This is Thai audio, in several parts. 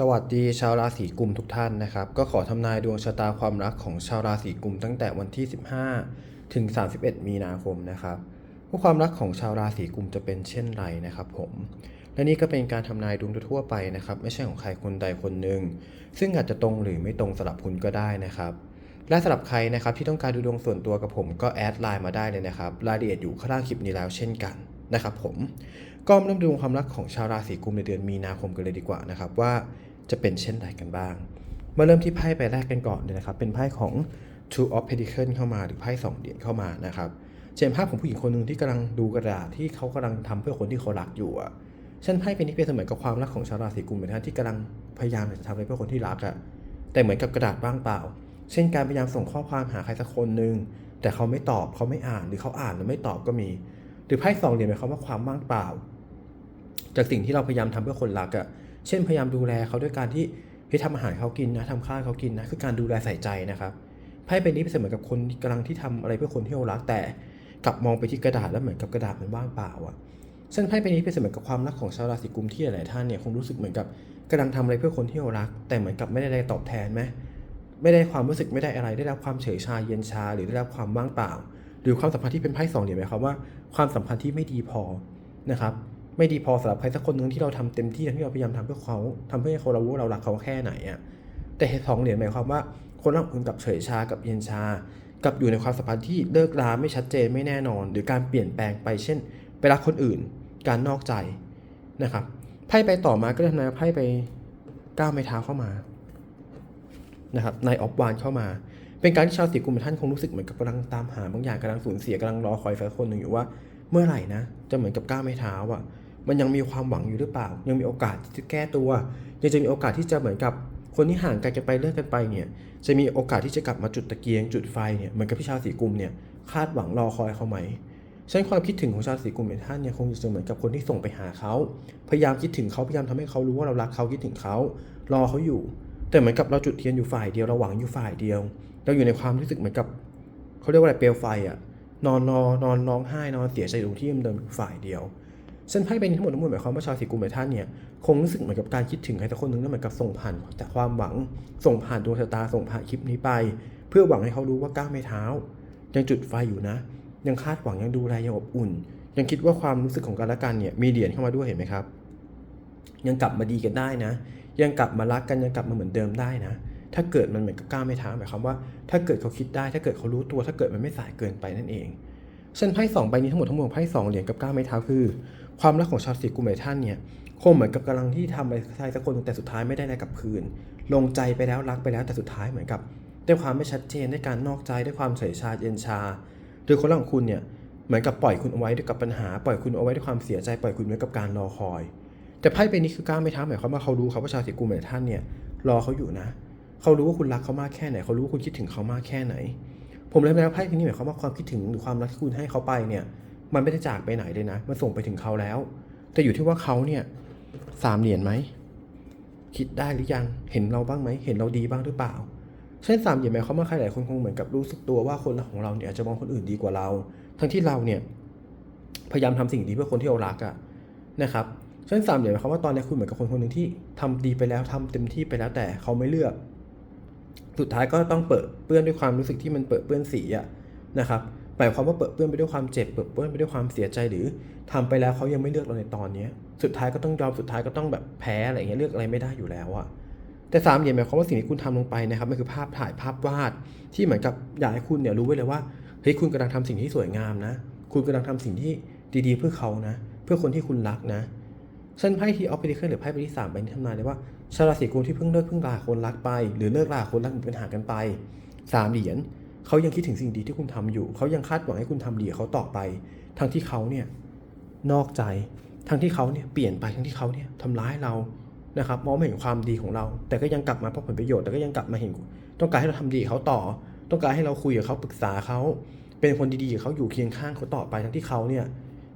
สวัสดีชาวราศีกุมทุกท่านนะครับ ก็ขอทำนายดวงชะตาความรักของชาวราศีกุมตั้งแต่วันที่ 15 ถึง 31 มีนาคมนะครับว่าความรักของชาวราศีกุมจะเป็นเช่นไรนะครับ ผม และนี่ก็เป็นการทำนายดวงทั่วไปนะครับ ไม่ใช่ของใครคนใดคนหนึ่งซึ่งอาจจะตรงหรือไม่ตรงสำหรับคุณก็ได้นะครับ และสำหรับใครนะครับที่ต้องการดูดวงส่วนตัวกับผมก็แอดไลน์มาได้เลยนะครับรายละเอียดอยู่ข้างล่างคลิปนี้แล้วเช่นกันนะครับ ผม ก็มาเริ่มดูความรักของชาวราศีกุมในเดือนมีนาคมกันเลยดีกว่านะครับว่าจะเป็นเช่นไรกันบ้าง มาเริ่มที่ไพ่ใบแรกกันก่อนเลยนะครับ เป็นไพ่ของ Two of Pentacles เข้ามาหรือไพ่สองเหรียญเข้ามานะครับจะเห็นภาพของผู้หญิงคนหนึ่งที่กำลังดูกระดาษที่เขากำลังทำเพื่อคนที่เขารักอยู่อะเช่นไพ่เป็นที่เป็นเสมือนกับความรักของชาวราศีกุมเหมือนกันที่กำลังพยายามจะทำอะไรเพื่อคนที่รักอะแต่เหมือนกับกระดาษว่างเปล่า เช่นการพยายามส่งข้อความหาใครสักคนหนึ่งแต่เขาไม่ตอบเขาไม่อ่านหรือเขาอ่านแล้วไม่ตอบก็มี หรือไพ่สองเหรียญหมายความว่าความว่างเปล่า จากสิ่งที่เราพยายามทำเพื่อคนรักอะ่ะ เช่นพยายามดูแลเขาด้วยการที่เฮ้ยทำอาหารเขากินนะทำข้าวเขากินนะ คือการดูแลใส่ใจนะครับไพ่เป็นนี้เป็นเสมือนกับคนที่กำลังที่ทำอะไรเพื่อคนที่เรารักแต่กลับมองไปที่กระดาษแล้วเหมือนกับกระดาษมันว่างเปล่าอะ่ะเส้นไพ่เป็นนี้เป็นเสมือนกับความรักของชาวราศีกุมที่หลายท่านเนี่ยคงรู้สึกเหมือนกับกำลังทำอะไรเพื่อคนที่เรารัก แต่เหมือนกับไม่ได้อะไรตอบแทนไหมไม่ได้ความรู้สึกไม่ได้อะไร ได้รับความเฉยชาเย็นชา หรือได้รับความว่างเปล่า หรือความสัมพันธ์ที่เป็นไพ่สองเหรียหมายความว่าความสัมพันธ์ที่ไม่ดีพอนะครับ ไม่ดีพอสำหรับใครสักคนหนึ่งที่เราทำเต็มที่ที่เราพยายามทำเพื่อเขาทำเพื่อให้เขาเรารู้ว่าเรารักเขาแค่ไหนอะแต่สองเหรียญหมายความว่า คนรักคุณกับเฉยชากับเย็นชา กับอยู่ในความสัมพันธ์ที่เลิกราไม่ชัดเจนไม่แน่นอน หรือการเปลี่ยนแปลงไปเช่น ไปรักคนอื่น การนอกใจนะครับไพ่ไปต่อมาก็ทำนายไพ่ไปก้าวไม้เท้าเข้ามานะครับนายออฟวานเข้ามา เป็นการที่ชาวสีกุมท่านคงรู้สึกเหมือนกับกำลังตามหาบางอย่างกำลังสูญเสียกำลังรอคอยใครสักคนหนึ่งอยู่ว่า เมื่อไหร่นะ จะเหมือนกับก้าวไม้เท้าอะ มันยังมีความหวังอยู่หรือเปล่า ยังมีโอกาสที่จะแก้ตัว ยังจะมีโอกาสที่จะเหมือนกับคนที่ห่างไกลกันไปเลิกกันไปเนี่ยจะมีโอกาสที่จะกลับมาจุดตะเกียงจุดไฟเนี่ยเหมือนกับพี่ชาวสีกุมเนี่ยคาดหวังรอคอยเขาไหมฉะนั้นความคิดถึงของชาวสีกุมเป็นท่านเนี่ยคงจะเหมือนกับคนที่ส่งไปหาเขา พยายามคิดถึงเขาพยายามทำให้เขารู้ว่าเรารักเขาคิดถึงเขารอเขาอยู่ แต่เหมือนกับเราจุดเทียนอยู่ฝ่ายเดียวเราหวังอยู่ฝ่ายเดียว เราอยู่ในความรู้สึกเหมือนกับเขาเรียกว่าอะไรเปลวไฟอะนอนนอนนอนร้องไห้นอนเสียใจอยู่ที่เดิมฝ่ายเดียว เส้นไพ่เป็นทั้งหมดทั้งมวลหมายความว่าชาวสีกุมในท่านเนี่ยคงรู้สึกเหมือนกับการคิดถึงใครสักคนหนึ่งนั่นเหมือนกับส่งผ่านแต่ความหวัง ส่งผ่านดวงชะตาส่งผ่านคลิปนี้ไป เพื่อหวังให้เขารู้ว่าก้าวไม่เท้า ยังจุดไฟอยู่นะ ยังคาดหวังยังดูแลยังอบอุ่น ยังคิดว่าความรู้สึกของกันและกันเนี่ยมีเหรียญเข้ามาด้วยเห็นไหมครับ ยังกลับมาดีกันได้นะ ยังกลับมารักกันยังกลับมาเหมือนเดิมได้นะ ถ้าเกิดมันเหมือนกับก้าวไม่เท้าหมายความว่า ถ้าเกิดเขาคิดได้ถ้าเกิดเขารู้ตัวถ้าเกิดมันไม่สายเกินไปนั่นเองเส้นไพ่สองใบนี้ทั้งหมดทั้งมวลไพ่สองเหรียญกับก้าวไม่เท้าคือ ความรักของชาวสีกุมเมท่านเนี่ยคงเหมือนกับกำลังที่ทำอะไรใครสักคนหนึ่งแต่สุดท้ายไม่ได้อะไรกับคืน ลงใจไปแล้วรักไปแล้วแต่สุดท้ายเหมือนกับด้วยความไม่ชัดเจนด้วยการนอกใจด้วยความเฉยชาเย็นชาโดยคนรักของคุณเนี่ยเหมือนกับปล่อยคุณเอาไว้ด้วยกับปัญหา ปล่อยคุณเอาไว้ด้วยความเสียใจปล่อยคุณไว้กับการรอคอย แต่ไพ่ใบนี้คือก้าวไม่ท้าหมายความว่าเขารู้ครับว่าชาวสีกุมเมท่านเนี่ยรอเขาอยู่นะเขารู้ว่าคุณรักเขามากแค่ไหน เขารู้ว่าคุณคิดถึงเขามากแค่ไหน ผมเลยแล้วไพ่ใบนี้หมายความว่าความคิดถึงหรือความรักที่คุณให้เขาไปเนี่ย มันไม่ได้จากไปไหนเลยนะ มันส่งไปถึงเขาแล้ว แต่อยู่ที่ว่าเขาเนี่ยสามเหรียญไหม คิดได้หรือยัง เห็นเราบ้างไหม เห็นเราดีบ้างหรือเปล่า เช่นสามเหรียญหมายความว่าใครหลายคนคงเหมือนกับรู้สึกตัวว่าคนของเราเนี่ยอาจจะมองคนอื่นดีกว่าเรา ทั้งที่เราเนี่ยพยายามทำสิ่งดีเพื่อคนที่เรารักอะนะครับเช่นสามเหรียญหมายความว่าตอนนี้คุณเหมือนกับคนคนหนึ่งที่ทำดีไปแล้วทำเต็มที่ไปแล้วแต่เขาไม่เลือก สุดท้ายก็ต้องเปิดเปื้อนด้วยความรู้สึกที่มันเปิดเปื้อนสีอะนะครับ หมายความว่าเปิดเปื้อนไปด้วยความเจ็บเปิดเปื้อนไปด้วยความเสียใจหรือทำไปแล้วเขายังไม่เลือกเราในตอนเนี้สุดท้ายก็ต้องยอมสุดท้ายก็ต้องแบบแพ้อะไรเงี้ยเลือกอะไรไม่ได้อยู่แล้วอะแต่สามเหรียญหมายความว่าสิ่งที่คุณทำลงไปนะครับมันคือภาพถ่ายภาพวาดที่เหมือนกับอยากให้คุณเนี่ยรู้ไว้เลยว่าเฮ้ยคุณกำลังทำสิ่งที่สวยงามนะ คุณกำลังทำสิ่งที่ดีๆ เพื่อเขานะ เพื่อคนที่คุณรักนะเส้นไพ่ที่ออฟฟิศหรือไพ่ใบที่สามใบนี้ทำนายเลยว่าชาวราศีกุมที่เพิ่งเลิกเพิ่งลาคนรักไป หรือเลิกลาคนรักมีปัญหากันไปสามเหรียญ เขายังคิดถึงสิ่งดีที่คุณทำอยู่ เขายังคาดหวังให้คุณทำดีเขาต่อไป ทั้งที่เขาเนี่ยนอกใจ ทั้งที่เขาเนี่ยเปลี่ยนไปทั้งที่เขาเนี่ยทำร้ายเรานะครับมองไม่เห็นความดีของเรา แต่ก็ยังกลับมาเพราะผลประโยชน์ แต่ก็ยังกลับมาเห็น ต้องการให้เราทำดีเขาต่อ ต้องการให้เราคุยกับเขาปรึกษาเขา เป็นคนดีๆกับเขาอยู่เคียงข้างเขาต่อไปทั้งที่เขาเนี่ย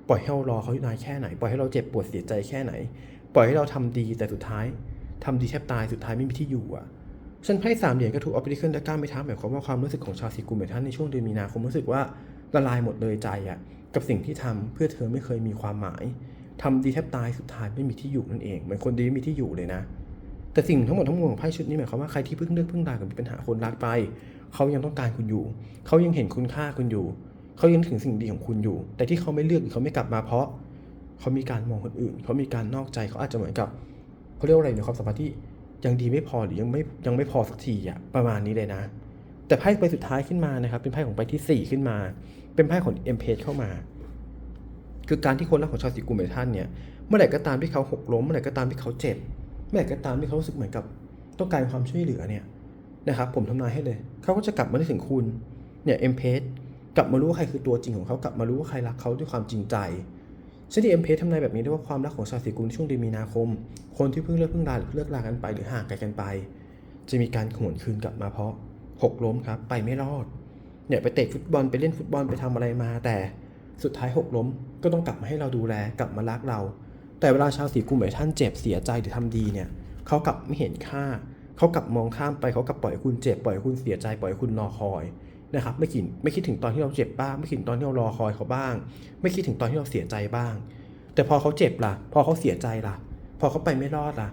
ปล่อยให้เรารอเขาอยู่นานแค่ไหน ปล่อยให้เราเจ็บปวดเสียใจแค่ไหน ปล่อยให้เราทำดีแต่สุดท้ายทำดีแทบตายสุดท้ายไม่มีที่อยู่อะ ฉันไพ่สามเหรียญก็ถูกออปติเคิลและก้าไมไปท้าหมายความว่าความรู้สึกของชาวสีกุเมท่านในช่วงเดือนมีนาคมรู้สึกว่าละลายหมดเลยใจอะกับสิ่งที่ทำเพื่อเธอไม่เคยมีความหมายทำดีแทบตายสุดท้ายไม่มีที่อยู่นั่นเองเหมือนคนดีไม่มีที่อยู่เลยนะ แต่สิ่งทั้งหมดทั้งมวลของไพ่ชุดนี้หมายความว่าใครที่เพิ่งเลือกเพิ่งรากับมีปัญหาคนรักไปเขายังต้องการคุณอยู่ เขายังเห็นคุณค่าคุณอยู่ เขายังถึงสิ่งดีของคุณอยู่ แต่ที่เขาไม่เลือกหรือเขาไม่กลับมาเพราะ เขามีการมองคนอื่น เขามีการนอกใจเขาอาจจะเหมือนกับเขาเรียกว่าอะไรในความสัมพันธ์ที่ ยังดีไม่พอหรือยังไม่ยังไม่พอสักทีอะประมาณนี้เลยนะ แต่ไพ่ใบสุดท้ายขึ้นมานะครับ เป็นไพ่ของใบที่สี่ขึ้นมา เป็นไพ่ของเอ็มเพจเข้ามา คือการที่คนรักของชาวสีกุมเมท่านเนี่ย เมื่อไหร่ก็ตามที่เขาหกล้ม เมื่อไหร่ก็ตามที่เขาเจ็บ เมื่อไหร่ก็ตามที่เขารู้สึกเหมือนกับต้องการความช่วยเหลือเนี่ยนะครับผมทำนายให้เลย เขาก็จะกลับมาได้ถึงคุณ เนี่ยเอ็มเพจกลับมารู้ว่าใครคือตัวจริงของเขา กลับมารู้ว่าใครรักเขาด้วยความจริงใจ เช่นที่เอ็มเพทำนายแบบนี้ได้ว่าความรักของชาวสีกุมในช่วงเดือนมีนาคม คนที่เพิ่งเลิกเพิ่งลาหรือเลิกลากันไปหรือห่างไกลกันไป จะมีการหวนคืนกลับมาเพราะหกล้มครับ ไปไม่รอด เนี่ยไปเตะฟุตบอลไปเล่นฟุตบอลไปทำอะไรมาแต่สุดท้ายหกล้มก็ต้องกลับมาให้เราดูแลกลับมารักเรา แต่เวลาชาวสีกุมหมายท่านเจ็บเสียใจหรือทำดีเนี่ยเขากลับไม่เห็นค่า เขากลับมองข้ามไปเขากลับปล่อยคุณเจ็บปล่อยคุณเสียใจปล่อยคุณรอคอย นะครับไม่คิดไม่คิดถึงตอนที่เราเจ็บบ้าง ไม่คิดตอนที่เรารอคอยเขาบ้าง ไม่คิดถึงตอนที่เราเสียใจบ้าง แต่พอเขาเจ็บล่ะ พอเขาเสียใจล่ะ พอเขาไปไม่รอดล่ะ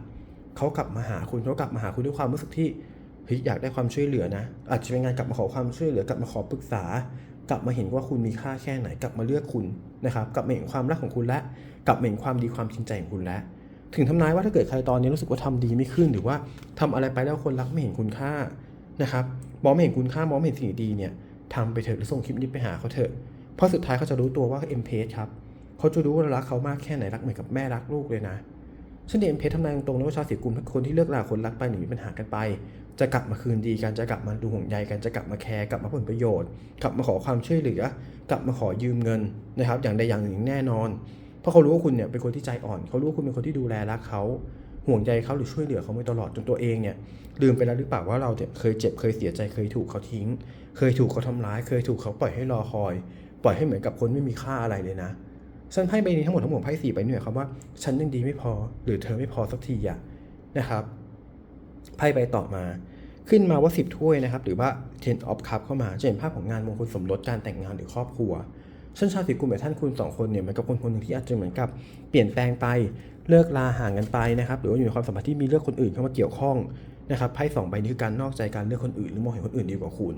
เขากลับมาหาคุณเขากลับมาหาคุณด้วยความรู้สึกที่เฮ้ยอยากได้ความช่วยเหลือนะ อาจจะเป็นงานกลับมาขอความช่วยเหลือกลับมาขอปรึกษา กลับมาเห็นว่าคุณมีค่าแค่ไหน กลับมาเลือกคุณนะครับกลับมาเห็นความรักของคุณและกลับมาเห็นความดีความจริงใจของคุณแล้วถึงทำนายว่าถ้าเกิดใครตอนนี้รู้สึกว่าทำดีไม่ขึ้น หรือว่าทำอะไรไปแล้วคนรักไม่เห็นคุณค่านะครับ มองไม่เห็นคุณค่ามองไม่เห็นสิ่งดีเนี่ยทำไปเถอะหรือส่งคลิปนี้ไปหาเขาเถอะเพราะสุดท้ายเขาจะรู้ตัวว่าเอ็มเพสครับเขาจะรู้ว่าเรารักเขามากแค่ไหนรักเหมือนกับแม่รักลูกเลยนะเช่นเดียวเอ็มเพสทำนายตรงๆนะว่าชาวสีกุมคนที่เลิกลาคนรักไปหรือมีปัญหากันไป จะกลับมาคืนดีกันจะกลับมาดูห่วงใยกันจะกลับมาแคร์กลับมาผลประโยชน์ กลับมาขอความช่วยเหลือ กลับมาขอยืมเงินนะครับ อย่างใดอย่างหนึ่งแน่นอน เพราะเขารู้ว่าคุณเนี่ยเป็นคนที่ใจอ่อน เขารู้ว่าคุณเป็นคนที่ดูแลรักเขา ห่วงใยเขาหรือช่วยเหลือเขามาตลอดจนตัวเองเนี่ยลืมไปแล้วหรือเปล่าว่าเราเเคยเจ็บเคยเสียใจเคยถูกเขาทิ้ง เคยถูกเขาทำร้าย เคยถูกเขาปล่อยให้รอคอย ปล่อยให้เหมือนกับคนไม่มีค่าอะไรเลยนะฉันไพ่ใบนี้ทั้งหมดทั้งหมดไพ่สี่ใบนี่ยความว่าฉันยังดีไม่พอหรือเธอไม่พอสักทีอะนะครับไพ่ใบต่อมาขึ้นมาว่า 10 ถ้วยนะครับ หรือว่า ten of cup เข้ามาจะเห็นภาพของงานมงคลสมรสการแต่งงานหรือครอบครัว ฉันชาวสีกุมแบบท่านคุณสองคนเนี่ยเหมันกับคนคนหนึ่งที่อาจจะเหมือนกับเปลี่ยนแปลงไปเลิกลาห่างกันไปนะครับหรือว่าอยู่ในความสัมพันธ์ที่มีเลือกคนอื่นเข้ามาเกี่ยวข้องนะครับไพ่สองใบนี้คือการนอกใจการเลือกคนอื่นหรือมองเห็นคนอื่นดีกว่าคุณ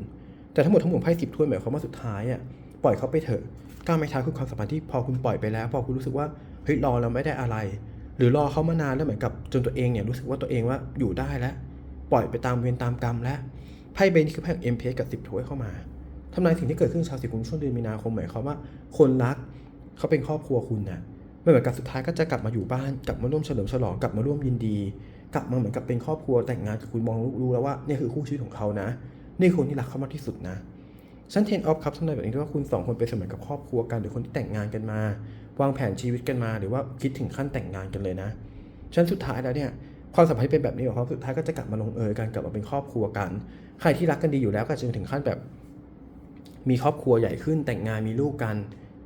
แต่ทั้งหมดทั้งมวลไพ่สิบถ้วยหมายความว่าสุดท้ายอะปล่อยเขาไปเถอะก้าวไม่ท้าคือความสัมพันธ์ที่พอคุณปล่อยไปแล้ว พอคุณรู้สึกว่าเฮ้ยรอแล้วไม่ได้อะไร หรือรอเขามานานแล้วเหมือนกับจนตัวเองเนี่ยรู้สึกว่าตัวเองว่าอยู่ได้แล้ว ปล่อยไปตามเวรตามกรรมแล้วไพ่ใบนี้คือไพ่เอ็มเพกับสิบถ้วยเข้ามา ทำนายสิ่งที่เกิดขึ้นชาวสิกุมช่วงเดือนมีนาคมหมายความว่า คนรักเขาเป็นครอบครัวคุณนะไม่เหมือนกับสุดท้ายก็จะกลับมาอยู่บ้านกลับมาร่วมเฉลิมฉลองกลับมาร่วมยินดี กลับมาเหมือนกับเป็นครอบครัวแต่งงานกับคุณมองรู้แล้วว่านี่คือคู่ชีวิตของเขานะนี่คนที่รักเขามากที่สุดนะฉันเทนออฟครับทำนายแบบนี้ด้วยว่าคุณสองคนเป็นเสมือนกับครอบครัวกันหรือคนที่แต่งงานกันมา วางแผนชีวิตกันมาหรือว่าคิดถึงขั้นแต่งงานกันเลยนะฉันสุดท้ายแล้วเนี่ยความสัมพันธ์เป็นแบบนี้ของเขาสุดท้ายก็จะกลับมาลงเอยกันกลับมาเป็นครอบครัวกัน ใครที่รักกันดีอยู่แล้วก็จะถึงขั้นแบบ มีครอบครัวใหญ่ขึ้นแต่งงานมีลูกกัน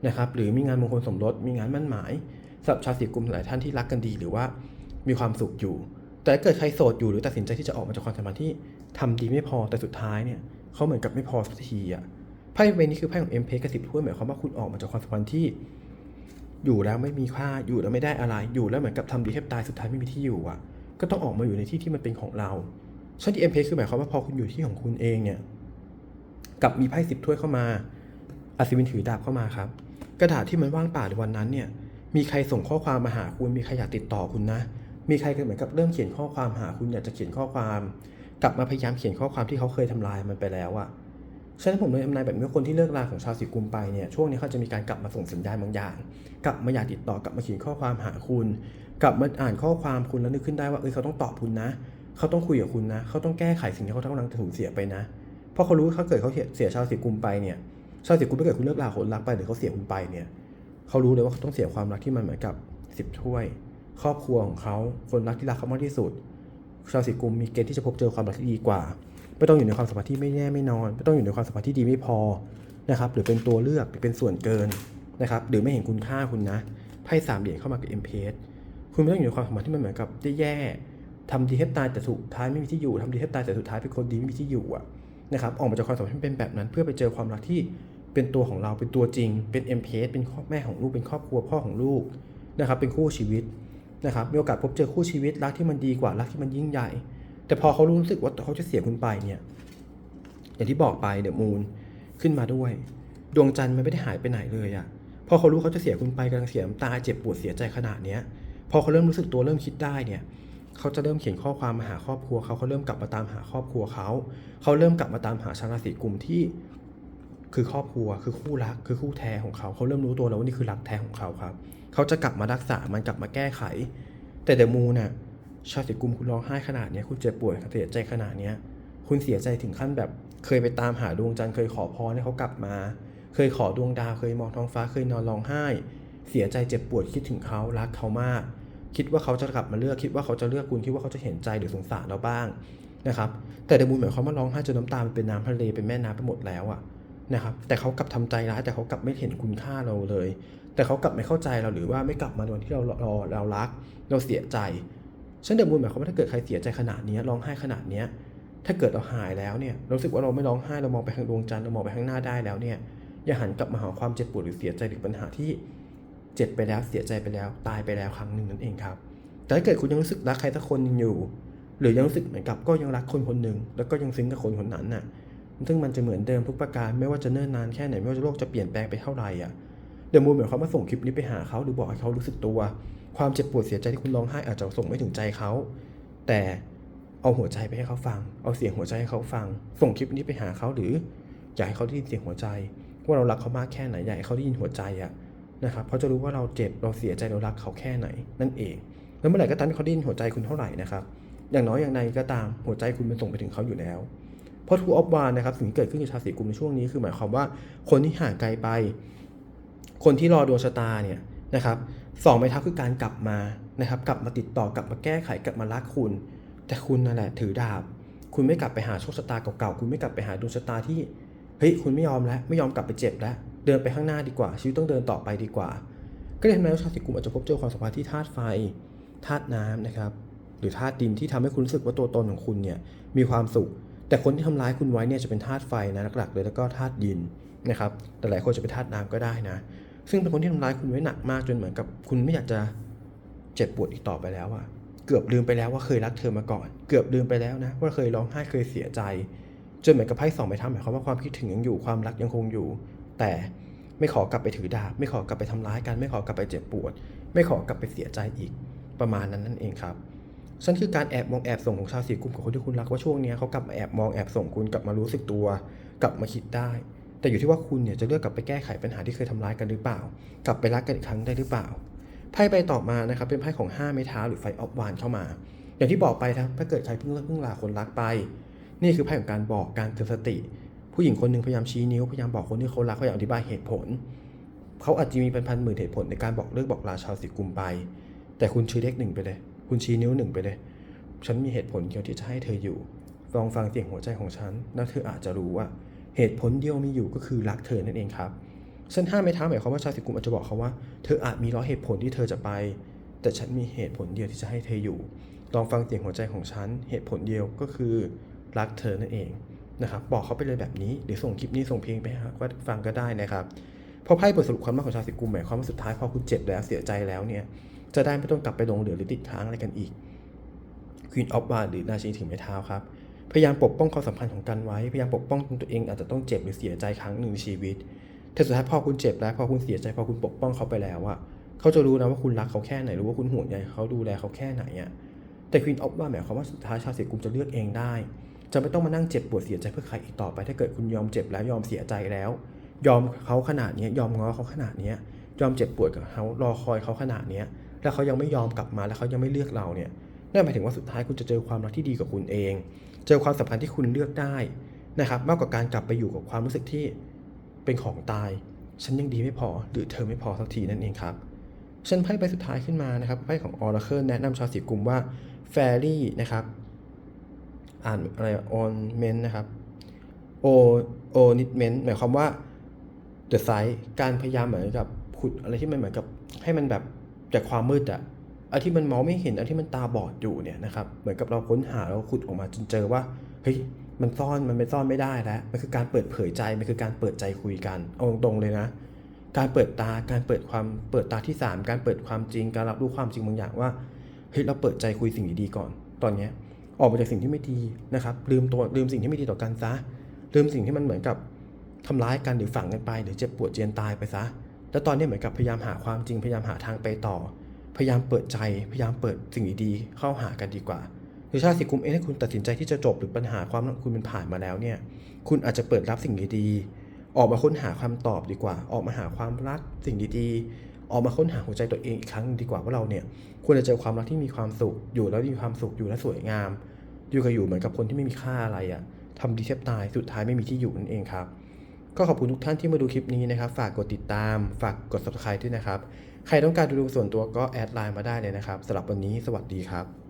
นะครับหรือมีงานมงคลสมรสมีงานมั่นหมายสำหรับชาวสีกุมหลายท่านที่รักกันดีหรือว่ามีความสุขอยู่ แต่เกิดใครโสดอยู่หรือตัดสินใจที่จะออกมาจากความสัมพันธ์ที่ทำดีไม่พอแต่สุดท้ายเนี่ยเขาเหมือนกับไม่พอสักทีอะไพ่ใบนี้คือไพ่ของเอ็มเพกับสิบถ้วยหมายความว่าคุณออกมาจากความสัมพันธ์ที่ อยู่แล้วไม่มีค่าอยู่แล้วไม่ได้อะไรอยู่แล้วเหมือนกับทำดีแทบตายสุดท้ายไม่มีที่อยู่อะ ก็ต้องออกมาอยู่ในที่ที่มันเป็นของเราชั้นที่เอ็มเพคือหมายความว่าพอคุณอยู่ที่ของคุณเองเนี่ย กับมีไพ่สิบถ้วยเข้ามา อัศวินถือดาบเข้ามาครับ กระดาษที่มันว่างเปล่าในวันนั้นเนี่ย มีใครส่งข้อความมาหาคุณ มีใครอยากติดต่อคุณนะ มีใครเหมือนกับเริ่มเขียนข้อความหาคุณอยากจะเขียนข้อความ กลับมาพยายามเขียนข้อความที่เขาเคยทำลายมันไปแล้วอะฉะนั้นผมเลยทำนายแบบนี้ว่าคนที่เลิกลาของชาวสีกุมไปเนี่ย ช่วงนี้เขาจะมีการกลับมาส่งสัญญาณบางอย่าง กลับมาอยากติดต่อกลับมาเขียนข้อความหาคุณ กลับมาอ่านข้อความคุณแล้วนึกขึ้นได้ว่าเออเขาต้องตอบคุณนะ เขาต้องคุยกับคุณนะ เขาต้องแก้ไขสิ่งที่เขากำลังสูญเสียไปนะเพราะเขารู้ว่าเขาเกิดเขาเสียชาวสีกุมไปเนี่ย ชาวสีกุมถ้าเกิดคุณเลิกลาคนรักไปหรือเขาเสียคุณไปเนี่ยเขารู้เลยว่าเขาต้องเสียความรักที่มันเหมือนกับสิบถ้วย ครอบครัวของเขาคนรักที่รักเขามากที่สุด ชาวสีกุมมีเกณฑ์ที่จะพบเจอความรักที่ดีกว่า ไม่ต้องอยู่ในความสัมพันธ์ที่ไม่แน่ไม่นอน ไม่ต้องอยู่ในความสัมพันธ์ที่ดีไม่พอนะครับ หรือเป็นตัวเลือกหรือเป็นส่วนเกินนะครับ หรือไม่เห็นคุณค่าคุณนะไพ่สามเหรียญเข้ามากับเอ็มเพสคุณไม่ต้องอยู่ในความสัมพันธ์ที่มันเหมือนกับแย่ๆทำดีแทบตายแต่สุดท้ายไม่มีที่อยู่ทำดีแทบตายแต่สุดท้ายเป็นคนดีไม่มีที่อยู่อะ นะครับออกมาจากความสัมพันธ์เป็นแบบนั้น เพื่อไปเจอความรักที่เป็นตัวของเราเป็นตัวจริง เป็นเอ็มเพสเป็นพ่อแม่ของลูกเป็นครอบครัวพ่อของลูกนะครับเป็นคู่ชีวิตนะครับมีโอกาสพบเจอคู่ชีวิตรักที่มันดีกว่ารักที่มันยิ่งใหญ่ แต่พอเขารู้สึกว่าเขาจะเสียคุณไปเนี่ยอย่างที่บอกไปเดอะมูนขึ้นมาด้วย ดวงจันทร์มันไม่ได้หายไปไหนเลยอะพอเขารู้เขาจะเสียคุณไปกำลังเสียน้ำตาเจ็บปวดเสียใจขนาดเนี้ยพอเขาเริ่มรู้สึกตัวเริ่มคิดได้เนี่ย เขาจะเริ่มเขียนข้อความมาหาครอบครัวเขาเขาเริ่มกลับมาตามหาครอบครัวเขาเขาเริ่มกลับมาตามหาชาวราศีกุมที่คือครอบครัวคือคู่รักคือคู่แท้ของเขาเขาเริ่มรู้ตัวแล้วว่านี่คือรักแท้ของเขาครับ เขาจะกลับมารักษามันกลับมาแก้ไข แต่เดมูเนน่ะชาวราศีกุมคุณร้องไห้ขนาดนี้คุณเจ็บปวดเสียใจขนาดนี้คุณเสียใจถึงขั้นแบบ เคยไปตามหาดวงจันทร์เคยขอพรให้เขากลับมา เคยขอดวงดาวเคยมองท้องฟ้าเคยนอนร้องไห้ เสียใจเจ็บปวดคิดถึงเขารักเขามาก คิดว่าเขาจะกลับมาเลือกคิดว่าเขาจะเลือกคุณคิดว่าเขาจะเห็นใจหรือสงสารเราบ้างนะครับแต่เดอะมูนหมายความว่าร้องไห้จนน้ำตาเป็นน้ำทะเลเป็นแม่น้ำไปหมดแล้วอะนะครับแต่เขากลับทำใจร้ายแต่เขากลับไม่เห็นคุณค่าเราเลย แต่เขากลับไม่เข้าใจเราหรือว่าไม่กลับมาในวันที่เรารอเรารัก เราเสียใจฉันเดอะมูนหมายความว่าถ้าเกิดใครเสียใจขนาดนี้ร้องไห้ขนาดนี้ถ้าเกิดเราหายแล้วเนี่ยรารู้สึกว่าเราไม่ร้องไห้เรามองไปทางดวงจันทร์เรามองไปข้างหน้าได้แล้วเนี่ยอย่าหันกลับมาหาความเจ็บปวดหรือเสียใจหรือปัญหาที่ เจ็บไปแล้วเสียใจไปแล้ว ตายไปแล้วครั้งหนึ่งนั่นเองครับ แต่ถ้าเกิดคุณยังรู้สึกรักใครสักคนหนึ่งอยู่ หรือยังรู้สึกเหมือนกับก็ยังรักคนคนหนึ่งแล้วก็ยังซึ้งกับคนคนนั้นน่ะ ซึ่งมันจะเหมือนเดิมทุกประการไม่ว่าจะเนิ่นนานแค่ไหนไม่ว่าจะโลกจะเปลี่ยนแปลงไปเท่าไหร่อะเดอะมูนหมายความาส่งคลิปนี้ไปหาเขาหรือบอกให้เขารู้สึกตัว ความเจ็บปวดเสียใจที่คุณร้องไห้อาจจะส่งไม่ถึงใจเขาแต่เอาหัวใจไปให้เขาฟัง เอาเสียงหัวใจให้เขาฟัง ส่งคลิปนี้ไปหาเขาหรืออยากให้เขาได้ยินเสียงหัวใจ ว่าเรารักเขามากแค่ไหนอยากให้เขาได้ยินหัวใจอะ นะครับเพราะจะรู้ว่าเราเจ็บเราเสียใจเรารักเขาแค่ไหนนั่นเอง แล้วเมื่อไหร่ก็ตามที่เขาได้นหัวใจคุณเท่าไหร่นะครับอย่างน้อยอย่างใดก็ตามหัวใจคุณมันส่งไปถึงเขาอยู่แล้วเพราะทูออฟวานนะครับสิ่งที่เกิดขึ้นกับชาวสีกุมในช่วงนี้คือหมายความว่าคนที่ห่างไกลไป คนที่รอดวงชะตาเนี่ยนะครับสองไม้เท้าคือการกลับมานะครับ กลับมาติดต่อกลับมาแก้ไขกลับมารักคุณ แต่คุณนั่นแหละถือดาบ คุณไม่กลับไปหาโชคชะตาเก่าๆคุณไม่กลับไปหาดวงชะตาที่เฮ้ยคุณไม่ยอมแล้วไม่ยอมกลับไปเจ็บแล้ว เดินไปข้างหน้าดีกว่า ชีวิตต้องเดินต่อไปดีกว่า ก็เลยทำให้ชาวสิกุมอาจจะพบเจอความสัมพันธ์ที่ธาตุไฟธาตุน้ำนะครับหรือธาตุดินที่ทำให้คุณรู้สึกว่าตัวตนของคุณเนี่ยมีความสุข แต่คนที่ทำร้ายคุณไว้เนี่ยจะเป็นธาตุไฟนะหลักๆเลยแล้วก็ธาตุดินนะครับแต่หลายคนจะเป็นธาตุน้ำก็ได้นะ ซึ่งเป็นคนที่ทำร้ายคุณไว้หนักมากจนเหมือนกับ คุณไม่อยากจะเจ็บปวดอีกต่อไปแล้วอะเกือบลืมไปแล้วว่าเคยรักเธอมาก่อน เกือบลืมไปแล้วนะว่าเคยร้องไห้เคยเสียใจจนเหมือนกับไพ่สองใบทัหมายความว่าความคิดถึงยังอยู่ความรักยังคงอยู่ แต่ไม่ขอกลับไปถือดาบ ไม่ขอกลับไปทำร้ายกัน ไม่ขอกลับไปเจ็บปวด ไม่ขอกลับไปเสียใจอีกประมาณนั้นนั่นเองครับฉันคือการแอบมองแอบส่งของชาวสีกุมกับคนที่คุณรักว่าช่วงนี้เขากลับมาแอบมองแอบส่งคุณกลับมารู้สึกตัว กลับมาคิดได้ แต่อยู่ที่ว่าคุณเนี่ยจะเลือกกลับไปแก้ไขปัญหาที่เคยทำร้ายกันหรือเปล่า กลับไปรักกันอีกครั้งได้หรือเปล่าไพ่ใบต่อมานะครับเป็นไพ่ของ5ไม้เท้าหรือไฟออฟวานเข้ามา อย่างที่บอกไปครับถ้าเกิดใครเพิ่งเลิกเพิ่งลาคนรักไป นี่คือไพ่ของการบอกการเตือนสติ ผู้หญิงคนหนึ่งพยายามชี้นิ้วพยายามบอกคนที่เขารักพยายามอธิบายเหตุผล เขาอาจจะมีเป็นพันหมื่นเหตุผลในการบอกเลิกบอกลาชาวสิกุมไป แต่คุณชี้เลขหนึ่งไปเลย คุณชี้นิ้วหนึ่งไปเลย ฉันมีเหตุผลเดียวที่จะให้เธออยู่ ลองฟังเสียงหัวใจของฉัน แล้วเธออาจจะรู้ว่า เหตุผลเดียวมีอยู่ก็คือรักเธอนั่นเองครับฉันห้ามไม่ท้าหมายความว่าชาวสิกุมอาจจะบอกเขาว่า เธออาจมีร้อยเหตุผลที่เธอจะไป แต่ฉันมีเหตุผลเดียวที่จะให้เธออยู่ ลองฟังเสียงหัวใจของฉัน เหตุผลเดียวก็คือรักเธอนั่นเอง นะครับบอกเขาไปเลยแบบนี้หรือส่งคลิปนี้ส่งเพลงไปให้ว่าฟังก็ได้นะครับพราะไพ่บทสรุปความรักของชาวสิกุมหมายความว่าสุดท้ายพอคุณเจ็บแล้วเสียใจแล้วเนี่ยจะได้ไม่ต้องกลับไปลงเหลือหรือติดค้างอะไรกันอีก Queen of w a n d หรือราชินีถือไม้เท้าครับพยายามปกป้องความสัมพันธ์ของกันไว้ พยายามปกป้องตัวเองอาจจะต้องเจ็บหรือเสียใจครั้งหนึ่งในชีวิต แต่สุดท้ายพอคุณเจ็บแล้วพอคุณเสียใจพอคุณปกป้องเขาไปแล้วอะเขาจะรู้นะว่าคุณรักเขาแค่ไหนหรือว่าคุณห่วงใยเขาดูแลเขาแค่ไหนอะแต่ Queen of w a n d หมายความว่าสุดท้ายชาวเสียกุมจะเลือกเองได้ จะไม่ต้องมานั่งเจ็บปวดเสียใจเพื่อใครอีกต่อไป ถ้าเกิดคุณยอมเจ็บแล้วยอมเสียใจแล้ว ยอมเขาขนาดนี้ยอมง้อเขาขนาดนี้ยอมเจ็บปวดกับเขารอคอยเขาขนาดนี้แล้วเขายังไม่ยอมกลับมาแล้วเขายังไม่เลือกเราเนี่ยนั่นหมายถึงว่าสุดท้ายคุณจะเจอความรักที่ดีกับคุณเอง เจอความสัมพันธ์ที่คุณเลือกได้นะครับ มากกว่าการกลับไปอยู่กับความรู้สึกที่เป็นของตาย ฉันยังดีไม่พอ หรือเธอไม่พอสักทีนั่นเองครับฉันไพ่ใบสุดท้ายขึ้นมานะครับไพ่ของออร์เคิลแนะนำชาวสีกุมว่าแฟรี่นะครับ อ่านอะไรออนเมนนะครับโอโอนิดเมนหมายความว่าเดอะไซส์การพยายามเหมือนกับขุดอะไรที่มันเหมือนกับให้มันแบบจากความมืดอะอันที่มันมองไม่เห็นอันที่มันตาบอดอยู่เนี่ยนะครับเหมือนกับเราค้นหาเราขุดออกมาจนเจอว่าเฮ้ยมันซ่อนมันไม่ซ่อนไม่ได้แล้วมันคือการเปิดเผยใจมันคือการเปิดใจคุยกันเอาตรงๆเลยนะ การเปิดตาการเปิดความเปิดตาที่สามการเปิดความจริง การรับรู้ความจริงบางอย่างว่าเฮ้ยเราเปิดใจคุยสิ่งดีๆก่อน ตอนเนี้ย ออกมาจากสิ่งที่ไม่ดีนะครับ ลืมตัวลืมสิ่งที่ไม่ดีต่อกันซะ ลืมสิ่งที่มันเหมือนกับทำร้ายกันหรือฝังกันไป หรือเจ็บปวดเจียนตายไปซะ แล้วตอนนี้เหมือนกับพยายามหาความจริงพยายามหาทางไปต่อ พยายามเปิดใจ พยายามเปิดสิ่งดีๆเข้าหากันดีกว่าหรือชาติสิกุมเองถ้าคุณตัดสินใจที่จะจบหรือปัญหาความคุณมันผ่านมาแล้วเนี่ย คุณอาจจะเปิดรับสิ่งดีๆออกมาค้นหาคำตอบดีกว่า ออกมาหาความรักสิ่งดีๆ ออกมาค้นหาหัวใจตัวเองอีกครั้งหนึ่งดีกว่าว่าเราเนี่ยควรจะเจอความรักที่มีความสุขอยู่แล้วมีความสุขอยู่แล้วสวยงาม อยู่กับอยู่เหมือนกับคนที่ไม่มีค่าอะไรอะ่ะทำดีแทบตายสุดท้ายไม่มีที่อยู่นั่นเองครับ ก็ขอบคุณทุกท่านที่มาดูคลิปนี้นะครับ ฝากกดติดตาม ฝากกด subscribe ด้วยนะครับ ใครต้องการดูดวงส่วนตัวก็แอดไลน์มาได้เลยนะครับสำหรับวันนี้สวัสดีครับ